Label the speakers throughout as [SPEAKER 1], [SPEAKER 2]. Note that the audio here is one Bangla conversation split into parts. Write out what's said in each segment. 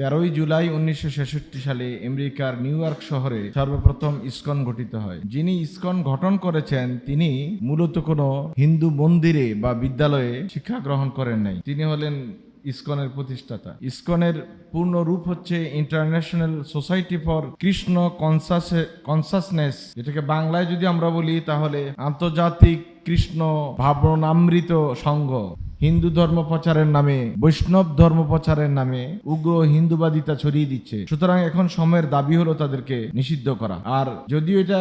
[SPEAKER 1] তেরোই জুলাই উনিশশো ছেষট্টি সালে আমেরিকার নিউ ইয়র্ক শহরে সর্বপ্রথম ইসকন গঠিত হয়। যিনি ইসকন গঠন করেছেন, তিনি মূলত কোনো হিন্দু মন্দিরে বা বিদ্যালয়ে শিক্ষা গ্রহণ করেন নাই। তিনি হলেন ইসকনের প্রতিষ্ঠাতা। ইসকনের পূর্ণ রূপ হচ্ছে international society for Krishna consciousness যেটাকে বাংলায় যদি আমরা বলি, তাহলে আন্তর্জাতিক কৃষ্ণ ভাবনামৃত সংঘ। হিন্দু ধর্ম প্রচারের নামে, বৈষ্ণব ধর্ম প্রচারের নামে উগ্র হিন্দুবাদিতা ছড়িয়ে দিচ্ছে। সুতরাং এখন সময়ের দাবি হলো তাদেরকে নিষিদ্ধ করা। আর যদিও এটা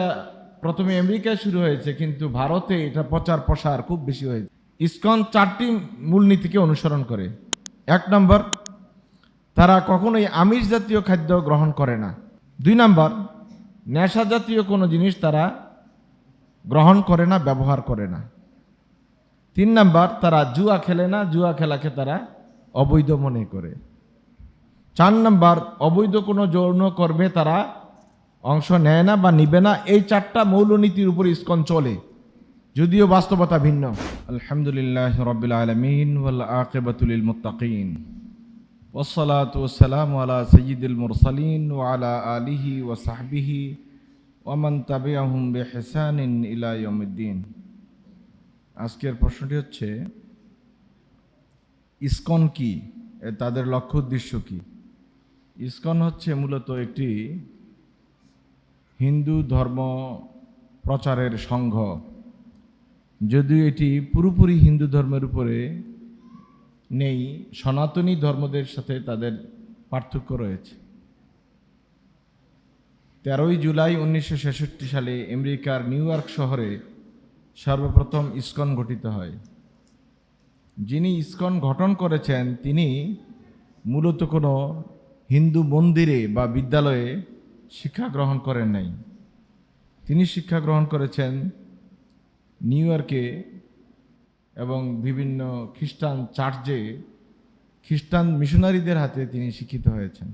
[SPEAKER 1] প্রথমে আমেরিকায় শুরু হয়েছে, কিন্তু ভারতে এটা প্রচার প্রসার খুব বেশি হয়েছে। ইসকন চারটি মূলনীতিকে অনুসরণ করে। এক নম্বর, তারা কখনোই আমিষ জাতীয় খাদ্য গ্রহণ করে না। দুই নম্বর, নেশা জাতীয় কোনো জিনিস তারা গ্রহণ করে না, ব্যবহার করে না। তিন নাম্বার তারা জুয়া খেলে না জুয়া খেলাকে তারা অবৈধ মনে করে চার নাম্বার অবৈধ কোনো যৌন কর্মে তারা অংশ নেয় না বা নিবে না এই চারটা মৌলনীতির উপর ইস্কন চলে যদিও বাস্তবতা ভিন্ন আলহামদুলিল্লাহ রবিল আলমিন ওয়াল আকিবাতুল মুত্তাকিন والصلاة والسلام على سيد المرسلين وعلى آله وصحبه ومن تبعهم بإحسان إلى يوم الدين আজকের প্রশ্নটি হচ্ছে, ইসকন কি? তাদের লক্ষ্য উদ্দেশ্য কি? ইসকন হচ্ছে মূলত একটি হিন্দু ধর্ম প্রচারের সংঘ। যদিও এটি পুরোপুরি হিন্দু ধর্মের উপরে নেই, সনাতনী ধর্মদের সাথে তাদের পার্থক্য রয়েছে। তেরোই জুলাই উনিশশো ছেষট্টি সালে আমেরিকার নিউ ইয়র্ক শহরে সর্বপ্রথম ইস্কন গঠিত হয়। যিনি ইস্কন গঠন করেছেন, তিনি মূলত কোনো হিন্দু মন্দিরে বা বিদ্যালয়ে শিক্ষা গ্রহণ করেন নাই। তিনি শিক্ষা গ্রহণ করেছেন নিউ ইয়র্কে এবং বিভিন্ন খ্রিস্টান চার্চে। খ্রিস্টান মিশনারিদের হাতে তিনি শিক্ষিত হয়েছেন।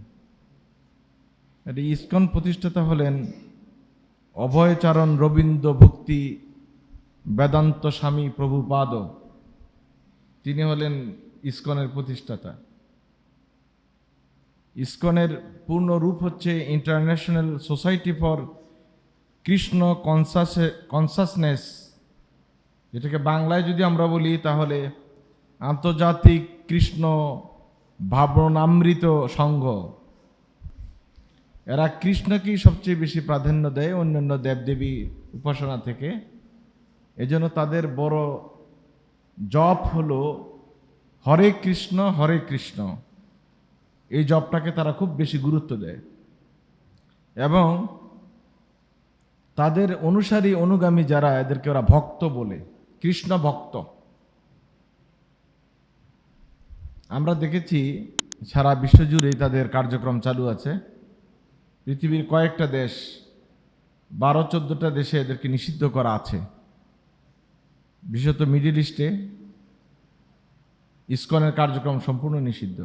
[SPEAKER 1] এটি ইস্কন প্রতিষ্ঠাতা হলেন অভয়চারণ রবীন্দ্র ভক্তি বেদান্ত স্বামী প্রভুপাদ, তিনি হলেন ইসকনের প্রতিষ্ঠাতা। ইসকনের পূর্ণ রূপ হচ্ছে international society for Krishna conscious consciousness যেটাকে বাংলায় যদি আমরা বলি তাহলে আন্তর্জাতিক কৃষ্ণ ভাবনামৃত সংঘ। এরা কৃষ্ণকেই সবচেয়ে বেশি প্রাধান্য দেয় অন্যান্য দেবদেবী উপাসনা থেকে। এজন্য তাদের বড় জপ হলো হরে কৃষ্ণ হরে কৃষ্ণ। এই জপটাকে তারা খুব বেশি গুরুত্ব দেয়। এবং তাদের অনুসারী অনুগামী যারা, এদেরকে ওরা ভক্ত বলে, কৃষ্ণ ভক্ত। আমরা দেখেছি সারা বিশ্বজুড়েই তাদের কার্যক্রম চালু আছে। পৃথিবীর কয়েকটা দেশ, বারো চোদ্দোটা দেশে এদেরকে নিষিদ্ধ করা আছে। বিশেষত মিডিল ইস্টে ইসকনের কার্যক্রম সম্পূর্ণ নিষিদ্ধ।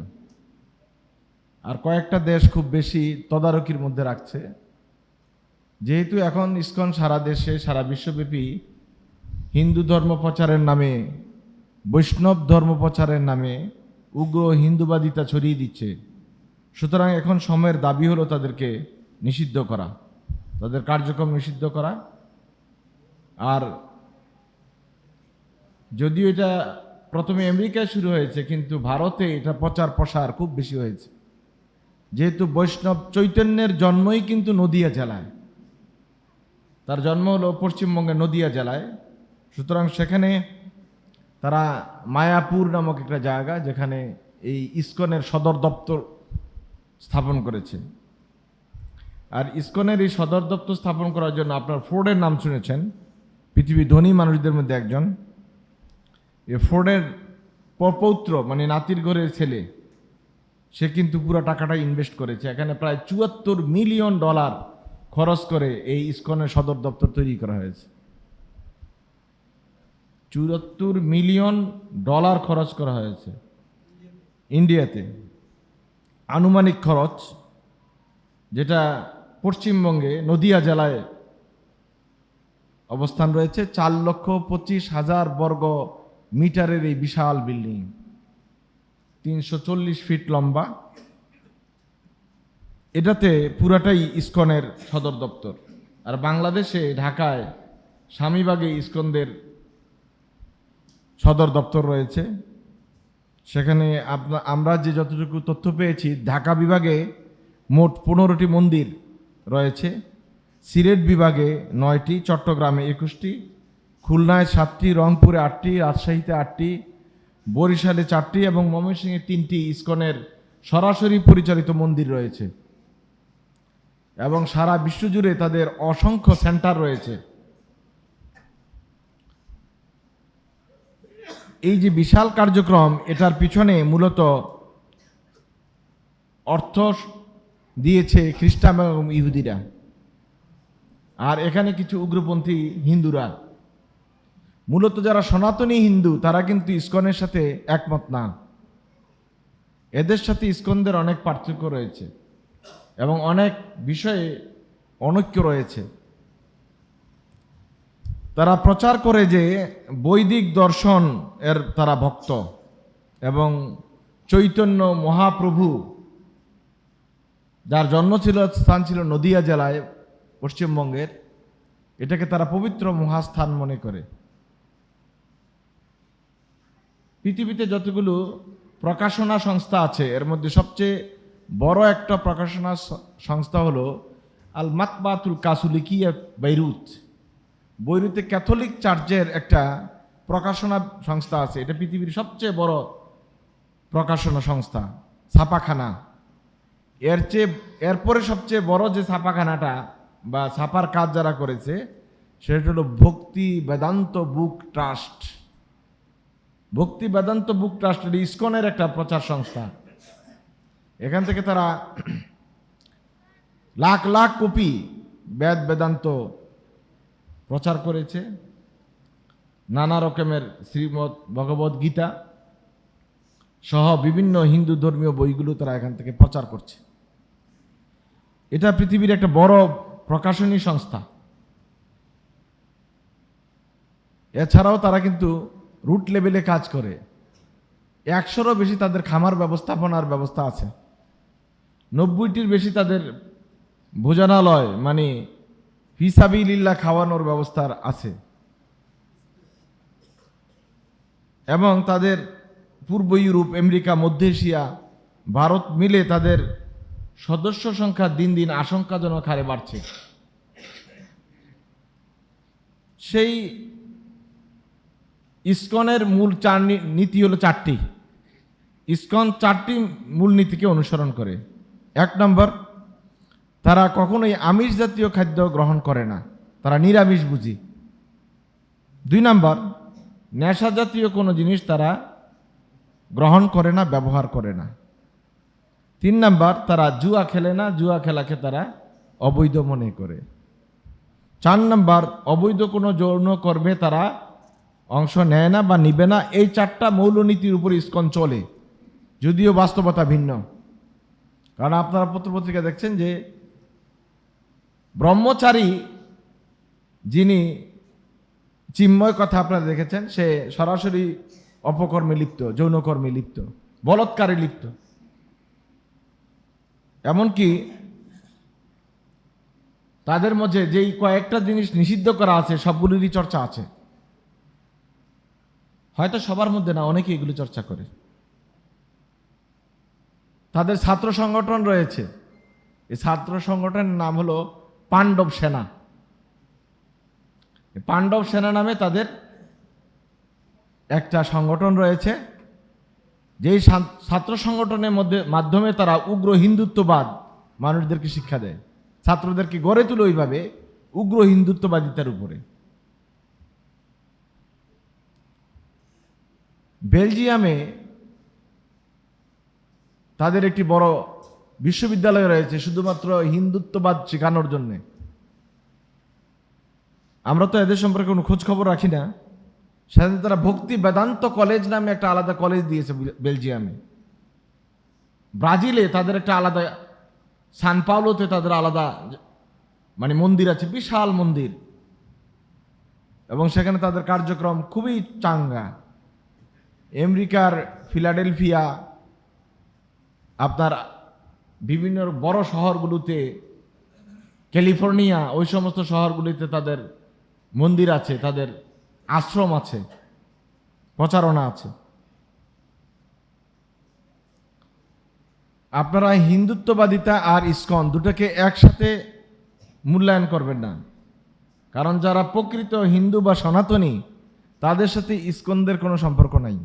[SPEAKER 1] আর কয়েকটা দেশ খুব বেশি তদারকির মধ্যে রাখছে। যেহেতু এখন ইসকন সারা দেশে, সারা বিশ্বব্যাপী হিন্দু ধর্ম প্রচারের নামে, বৈষ্ণব ধর্ম প্রচারের নামে উগ্র হিন্দুবাদিতা ছড়িয়ে দিচ্ছে। সুতরাং এখন সময়ের দাবি হলো তাদেরকে নিষিদ্ধ করা, তাদের কার্যক্রম নিষিদ্ধ করা। আর যদিও এটা প্রথমে আমেরিকায় শুরু হয়েছে, কিন্তু ভারতে এটা প্রচার প্রসার খুব বেশি হয়েছে। যেহেতু বৈষ্ণব চৈতন্যের জন্মই কিন্তু নদিয়া জেলায়। তার জন্ম হলো পশ্চিমবঙ্গের নদিয়া জেলায়। সুতরাং সেখানে তারা মায়াপুর নামক একটা জায়গা, যেখানে এই ইস্কনের সদর দপ্তর স্থাপন করেছে। আর ইস্কনের এই সদর দপ্তর স্থাপন করার জন্য আপনার ফোর্ডের নাম শুনেছেন পৃথিবী ধনী মানুষদের মধ্যে একজন। ফোর্ডের পৌত্র মানে নাতির ঘরের ছেলে, সে কিন্তু পুরো টাকাটা ইনভেস্ট করেছে। এখানে প্রায় চুয়াত্তর মিলিয়ন ডলার খরচ করে এই ইসকনের সদর দপ্তর তৈরি করা হয়েছে। চুয়াত্তর মিলিয়ন ডলার খরচ করা হয়েছে ইন্ডিয়াতে। আনুমানিক খরচ, যেটা পশ্চিমবঙ্গে নদিয়া জেলায় অবস্থান রয়েছে, চার লক্ষ পঁচিশ হাজার বর্গ মিটারের এই বিশাল বিল্ডিং, তিনশো চল্লিশ ফিট লম্বা। এটাতে পুরাটাই ইসকনের সদর দপ্তর। আর বাংলাদেশে ঢাকায় স্বামীবাগে ইসকনদের সদর দপ্তর রয়েছে। সেখানে আপনা আমরা যে যতটুকু তথ্য পেয়েছি, ঢাকা বিভাগে মোট পনেরোটি মন্দির রয়েছে। সিলেট বিভাগে নয়টি, চট্টগ্রামে একুশটি খুলনায় সাতটি, রংপুরে আটটি, রাজশাহীতে আটটি, বরিশালে চারটি এবং ময়মনসিংহে তিনটি ইস্কনের সরাসরি পরিচালিত মন্দির রয়েছে। এবং সারা বিশ্বজুড়ে তাদের অসংখ্য সেন্টার রয়েছে। এই যে বিশাল কার্যক্রম, এটার পিছনে মূলত অর্থ দিয়েছে খ্রিস্টান এবং ইহুদিরা। আর এখানে কিছু উগ্রপন্থী হিন্দুরা। মূলত যারা সনাতনী হিন্দু, তারা কিন্তু ইস্কনের সাথে একমত না। এদের সাথে ইস্কনদের অনেক পার্থক্য রয়েছে এবং অনেক বিষয়ে অনৈক্য রয়েছে। তারা প্রচার করে যে বৈদিক দর্শন এর তারা ভক্ত এবং চৈতন্য মহাপ্রভু, যার জন্ম ছিল, স্থান ছিল নদিয়া জেলায়, পশ্চিমবঙ্গের, এটাকে তারা পবিত্র মহাস্থান মনে করে। পৃথিবীতে যতগুলো প্রকাশনা সংস্থা আছে, এর মধ্যে সবচেয়ে বড় একটা প্রকাশনা সংস্থা হলো আল মাতবাতুল কাসুলিকিয়া বৈরুত। বৈরুতে ক্যাথলিক চার্চের একটা প্রকাশনা সংস্থা আছে, এটা পৃথিবীর সবচেয়ে বড় প্রকাশনা সংস্থা, ছাপাখানা। এর চেয়ে, এরপরে সবচেয়ে বড় যে ছাপাখানাটা বা ছাপার কাজ যারা করেছে, সেটা হলো ভক্তি বেদান্ত বুক ট্রাস্ট। ভক্তি বেদান্ত বুক ট্রাস্ট এটি ইসকনের একটা প্রচার সংস্থা। এখান থেকে তারা লাখ লাখ কপি বেদ বেদান্ত প্রচার করেছে। নানা রকমের শ্রীমৎ ভগবত গীতা সহ বিভিন্ন হিন্দু ধর্মীয় বইগুলো তারা এখান থেকে প্রচার করছে। এটা পৃথিবীর একটা বড় প্রকাশনী সংস্থা। এছাড়াও তারা কিন্তু রুট লেভেলে কাজ করে, একশোরও বেশি তাদের খামার ব্যবস্থাপনার ব্যবস্থা আছে। নব্বইটির বেশি তাদের ভোজনালয় মানে হিসাবিল্লা খাওয়ানোর ব্যবস্থার আছে। এবং তাদের পূর্ব ইউরোপ, আমেরিকা, মধ্য এশিয়া, ভারত মিলে তাদের সদস্য সংখ্যা দিন দিন আশঙ্কাজনক হারে বাড়ছে। সেই ইসকনের মূল চার নীতি হলো চারটি। ইসকন চারটি মূল নীতিকে অনুসরণ করে। এক নম্বর, তারা কখনোই আমিষ জাতীয় খাদ্য গ্রহণ করে না। তারা নিরামিষ বুঝি। দুই নাম্বার, নেশা জাতীয় কোনো জিনিস তারা গ্রহণ করে না, ব্যবহার করে না। তিন নাম্বার, তারা জুয়া খেলে না, জুয়া খেলাকে তারা অবৈধ মনে করে। চার নাম্বার, অবৈধ কোনো যৌন কর্মে তারা অংশ নেয় না বা নিবে না, এই চারটা মৌলনীতির উপর ইস্কন চলে। যদিও বাস্তবতা ভিন্ন। কারণ আপনারা পত্রপত্রিকা দেখছেন যে, ব্রহ্মচারী যিনি চিন্ময় কথা আপনারা দেখেছেন, সে সরাসরি অপকর্মে লিপ্ত, যৌনকর্মে লিপ্ত, বলৎকারে লিপ্ত। এমনকি তাদের মধ্যে যেই কয়েকটা জিনিস নিষিদ্ধ করা আছে, সবগুলিরই চর্চা আছে। হয়তো সবার মধ্যে না অনেকে এগুলো চর্চা করে। তাদের ছাত্র সংগঠন রয়েছে। এই ছাত্র সংগঠনের নাম হলো পাণ্ডব সেনা। পাণ্ডব সেনা নামে তাদের একটা সংগঠন রয়েছে, যেই ছাত্র সংগঠনের মধ্যে, মাধ্যমে তারা উগ্র হিন্দুত্ববাদ মানুষদেরকে শিক্ষা দেয়। ছাত্রদেরকে গড়ে তুলে ওইভাবে উগ্র হিন্দুত্ববাদিতার উপরে। বেলজিয়ামে তাদের একটি বড় বিশ্ববিদ্যালয় রয়েছে, শুধুমাত্র হিন্দুত্ববাদ শেখানোর জন্য। আমরা তো এদের সম্পর্কে কোনো খোঁজ খবর রাখি না। সাথে তারা ভক্তি বেদান্ত কলেজ নামে একটা আলাদা কলেজ দিয়েছে বেলজিয়ামে। ব্রাজিলে তাদের একটা আলাদা, সান পাওলোতে তাদের আলাদা মানে মন্দির আছে, বিশাল মন্দির। এবং সেখানে তাদের কার্যক্রম খুবই চাঙ্গা। আমেরিকার ফিলাডেলফিয়া, আপনার বিভিন্ন বড় শহরগুলোতে, ক্যালিফোর্নিয়া, ওই সমস্ত শহরগুলিতে তাদের মন্দির আছে, তাদের আশ্রম আছে, প্রচারণা আছে। আপনারা হিন্দুত্ববাদিতা আর ইস্কন দুটোকে একসাথে মূল্যায়ন করবেন না। কারণ যারা প্রকৃত হিন্দু বা সনাতনী তাদের সাথে ইসকনদের কোনো সম্পর্ক নাই।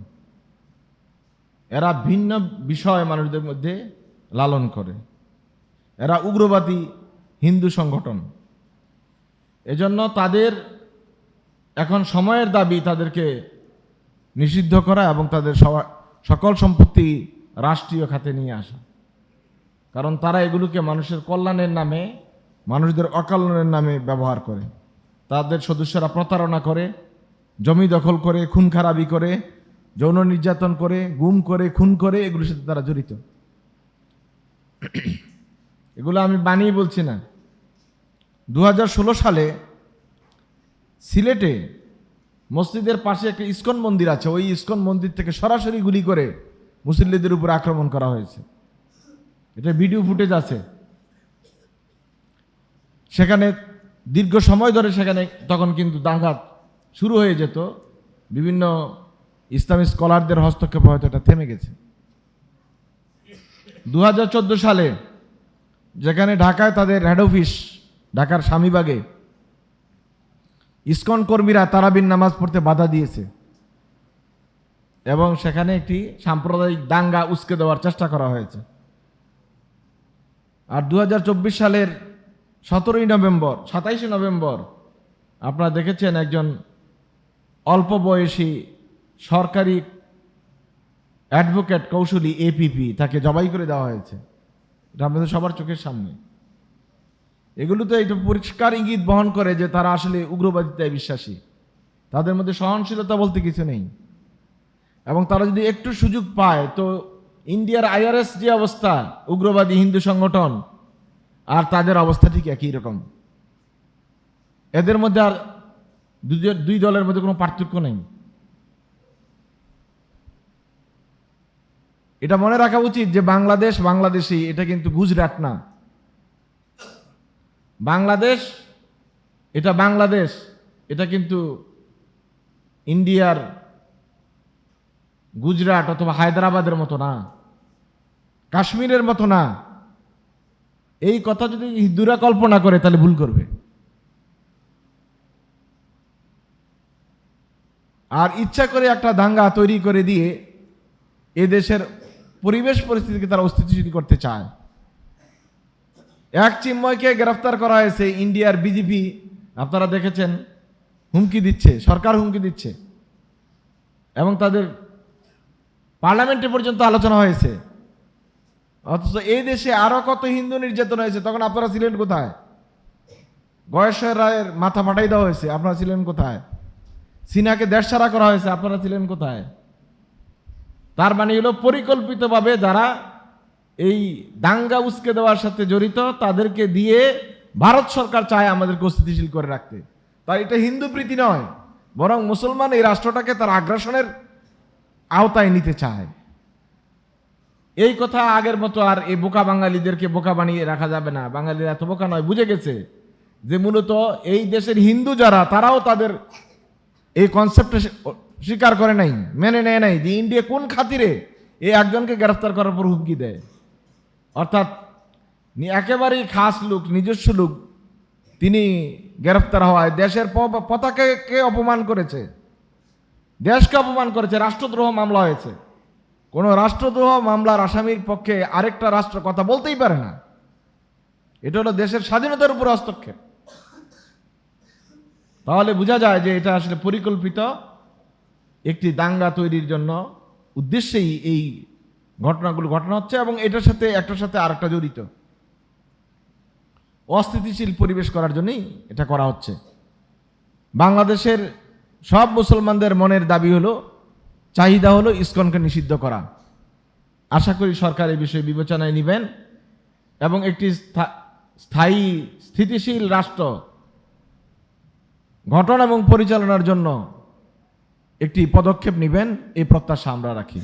[SPEAKER 1] এরা ভিন্ন বিষয় মানুষদের মধ্যে লালন করে। এরা উগ্রবাদী হিন্দু সংগঠন। এজন্য তাদের এখন সময়ের দাবি তাদেরকে নিষিদ্ধ করা এবং তাদের সকল সম্পত্তি রাষ্ট্রীয় খাতে নিয়ে আসা। কারণ তারা এগুলোকে মানুষের কল্যাণের নামে, মানুষদের অকল্যাণের নামে ব্যবহার করে। তাদের সদস্যরা প্রতারণা করে জমি দখল করে, খুন খারাপি করে, যৌন নির্যাতন করে, গুম করে, খুন করে, এগুলোর সাথে তারা জড়িত। এগুলো আমি বানিয়ে বলছি না। দু হাজার ষোলো সালে সিলেটে মসজিদের পাশে একটা ইস্কন মন্দির আছে। ওই ইস্কন মন্দির থেকে সরাসরি গুলি করে মুসল্লিদের উপর আক্রমণ করা হয়েছে। এটা ভিডিও ফুটেজ আছে। সেখানে দীর্ঘ সময় ধরে সেখানে তখন কিন্তু দাঙ্গা শুরু হয়ে যেত, বিভিন্ন ইসলামী স্কলারদের হস্তক্ষেপ হয়তো এটা থেমে গেছে। দু হাজার চোদ্দ সালে যেখানে ঢাকায় তাদের হেড অফিস ঢাকার স্বামীবাগে, ইসকন কর্মীরা তারাবিন নামাজ পড়তে বাধা দিয়েছে এবং সেখানে একটি সাম্প্রদায়িক দাঙ্গা উস্কে দেওয়ার চেষ্টা করা হয়েছে। আর দু হাজার চব্বিশ সালের সতেরোই নভেম্বর, সাতাইশে নভেম্বর আপনারা দেখেছেন একজন অল্প বয়সী সরকারি অ্যাডভোকেট কৌশলী এপিপি তাকে জবাই করে দেওয়া হয়েছে। এটা আমাদের সবার চোখের সামনে। এগুলো তো এটা পরিষ্কার ইঙ্গিত বহন করে যে তারা আসলে উগ্রবাদিতায় বিশ্বাসী। তাদের মধ্যে সহনশীলতা বলতে কিছু নেই। এবং তারা যদি একটু সুযোগ পায়, তো ইন্ডিয়ার আইআরএস যে অবস্থা, উগ্রবাদী হিন্দু সংগঠন, আর তাদের অবস্থা ঠিক একই রকম। এদের মধ্যে আর দুই দলের মধ্যে কোনো পার্থক্য নেই। এটা মনে রাখা উচিত যে বাংলাদেশ বাংলাদেশি, এটা কিন্তু গুজরাট না। বাংলাদেশ, এটা বাংলাদেশ, এটা কিন্তু ইন্ডিয়ার গুজরাট অথবা হায়দ্রাবাদের মতো না। কাশ্মীরের মতো না। এই কথা যদি হিন্দুরা কল্পনা করে, তাহলে ভুল করবে। আর ইচ্ছা করে একটা দাঙ্গা তৈরি করে দিয়ে এ দেশের পরিবেশ পরিস্থিতিকে তারা অস্থিতিশীল করতে চায়। এক চিন্ময়কে গ্রেফতার করা হয়েছে ইন্ডিয়ার বিজেপি। আপনারা দেখেছেন, হুমকি দিচ্ছে, সরকার হুমকি দিচ্ছে। এবং তাদের পার্লামেন্টে পর্যন্ত আলোচনা হয়েছে। অথচ এই দেশে আরও কত হিন্দু নির্যাতন হয়েছে, তখন আপনারা ছিলেন কোথায়? গয়েশ্বর রায়ের মাথা ফাটাই দেওয়া হয়েছে, আপনারা ছিলেন কোথায়? সিনাকে দেশ ছাড়া করা হয়েছে, আপনারা ছিলেন কোথায়? তার মানে হলো পরিকল্পিতভাবে যারা এই দাঙ্গা উস্কে দেওয়ার সাথে জড়িত, তাদেরকে দিয়ে ভারত সরকার চায় আমাদেরকে স্থিতিশীল করে রাখতে। তাই এটা হিন্দু প্রীতি নয়, বরং মুসলমান এই রাষ্ট্রটাকে তার আগ্রাসনের আওতায় নিতে চায়। এই কথা আগের মতো আর এই বোকা বাঙালিদেরকে বোকা বানিয়ে রাখা যাবে না। বাঙালিরা এত বোকা নয়, বুঝে গেছে যে মূলত এই দেশের হিন্দু যারা, তারাও তাদের এই কনসেপ্টে স্বীকার করে নাই, মেনে নেয় নাই যে ইন্ডিয়া কোন খাতিরে এই একজনকে গ্রেফতার করার পর হুমকি দেয়। অর্থাৎ একেবারেই খাস লোক, নিজস্ব লোক, তিনি গ্রেফতার হওয়ায় দেশের প- পতাকাকে অপমান করেছে। দেশকে অপমান করেছে, রাষ্ট্রদ্রোহ মামলা হয়েছে। কোনো রাষ্ট্রদ্রোহ মামলার আসামির পক্ষে আরেকটা রাষ্ট্র কথা বলতেই পারে না। এটা হলো দেশের স্বাধীনতার উপর হস্তক্ষেপ। তাহলে বোঝা যায় যে এটা আসলে পরিকল্পিত একটি দাঙ্গা তৈরির জন্য উদ্দেশ্যেই এই ঘটনাগুলো, ঘটনা হচ্ছে এবং এটার সাথে, একটার সাথে আরেকটা জড়িত। অস্থিতিশীল পরিবেশ করার জন্যই এটা করা হচ্ছে। বাংলাদেশের সব মুসলমানদের মনের দাবি হলো, চাহিদা হলো ইসকনকে নিষিদ্ধ করা। আশা করি সরকার এই বিষয়ে বিবেচনায় নেবেন এবং একটি স্থায়ী, স্থিতিশীল রাষ্ট্র গঠন এবং পরিচালনার জন্য একটি পদক্ষেপ নেবেন এই প্রত্যাশা আমরা রাখি।